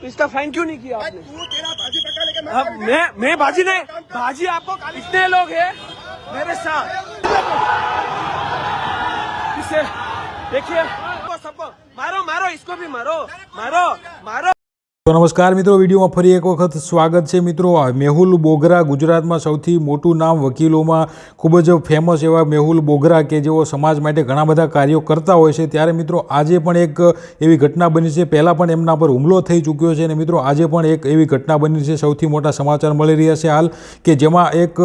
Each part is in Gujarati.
तो इसका फाइन क्यों नहीं किया आपने? तेरा भाजी लेके मैं अब मैं मैं भाजी नहीं भाजी आपको कितने लोग हैं मेरे साथ। इसे देखिए। सबको मारो मारो इसको भी मारो मारो। मारो। તો નમસ્કાર મિત્રો, વિડીયોમાં ફરી એક વખત સ્વાગત છે મિત્રો. મેહુલ બોગરા ગુજરાતમાં સૌથી મોટું નામ વકીલોમાં ખૂબ જ ફેમસ એવા મેહુલ બોગરા કે જેઓ સમાજ માટે ઘણા બધા કાર્યો કરતા હોય છે. ત્યારે મિત્રો, આજે પણ એક એવી ઘટના બની છે. પહેલાં પણ એમના પર હુમલો થઈ ચૂક્યો છે અને મિત્રો, આજે પણ એક એવી ઘટના બની છે. સૌથી મોટા સમાચાર મળી રહ્યા છે હાલ કે જેમાં એક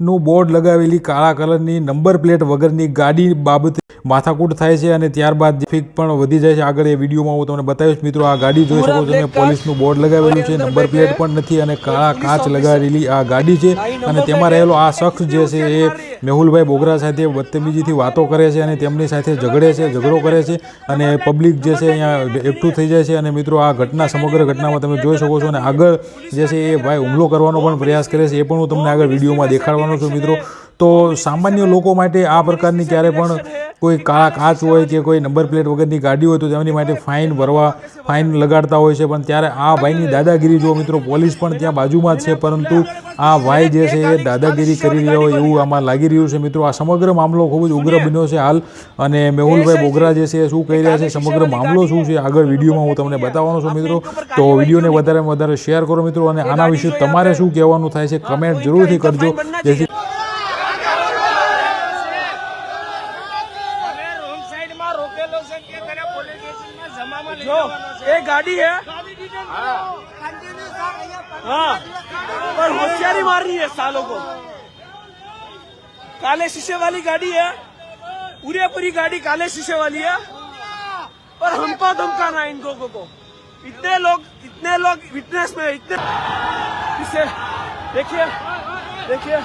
પોલીસનું બોર્ડ લગાવેલી કાળા કલરની નંબર પ્લેટ વગરની ગાડી બાબતે માથાકૂટ થાય છે અને ત્યારબાદ ફીક પણ વધી જાય છે. આગળ એ વિડીયોમાં હું તમને બતાવીશ. મિત્રો આ ગાડી જોઈ શકો છો. તમે પોલીસનું બોર્ડ લગાવેલું છે. નંબર પ્લેટ પણ નથી અને કાળા કાચ લગાવેલી આ ગાડી છે અને તેમાં રહેલો આ શખ્સ જે છે એ મેહુલભાઈ બોગરા સાથે બદતમીજીથી વાતો કરે છે અને તેમની સાથે ઝઘડે છે, ઝઘડો કરે છે અને પબ્લિક જે છે અહીંયા એકઠું થઈ જાય છે અને મિત્રો આ ઘટના, સમગ્ર ઘટનામાં તમે જોઈ શકો છો અને આગળ જે છે એ ભાઈ હુમલો કરવાનો પણ પ્રયાસ કરે છે, એ પણ હું તમને આગળ વિડીયોમાં દેખાડવાનો છું મિત્રો. તો સામાન્ય લોકો માટે આ પ્રકારની ક્યારે પણ કોઈ કાળા કાચ હોય કે કોઈ નંબર પ્લેટ વગરની ગાડી હોય તો તેમની માટે ફાઇન ભરવા, ફાઇન લગાડતા હોય છે. પણ ત્યારે આ ભાઈની દાદાગીરી જો મિત્રો, પોલીસ પણ ત્યાં બાજુમાં જ છે. પરંતુ આ ભાઈ જે છે એ દાદાગીરી કરી રહ્યા હોય એવું આમાં લાગી રહ્યું છે. મિત્રો, આ સમગ્ર મામલો ખૂબ જ ઉગ્ર બન્યો છે હાલ. અને મેહુલભાઈ બોગરા જે છે શું કહી રહ્યા છે? સમગ્ર મામલો શું છે? આગળ વિડીયોમાં હું તમને બતાવવાનો છું, મિત્રો. તો વિડીયોને વધારેમાં વધારે શેર કરો, મિત્રો. અને આના વિશે તમારે શું કહેવાનું થાય છે, કમેન્ટ જરૂરથી કરજો. જેથી કે તને પોલીસ સ્ટેશનમાં જમામાં લઈ જો એ ગાડી है हाँ पर होशियारी मार रही है सालों को काले शीशे वाली गाड़ी है पूरी पूरी गाड़ी काले शीशे वाली है और हमको धमकाना है इन लोगों को इतने लोग इतने लोग विटनेस में इतने इसे देखिए देखिए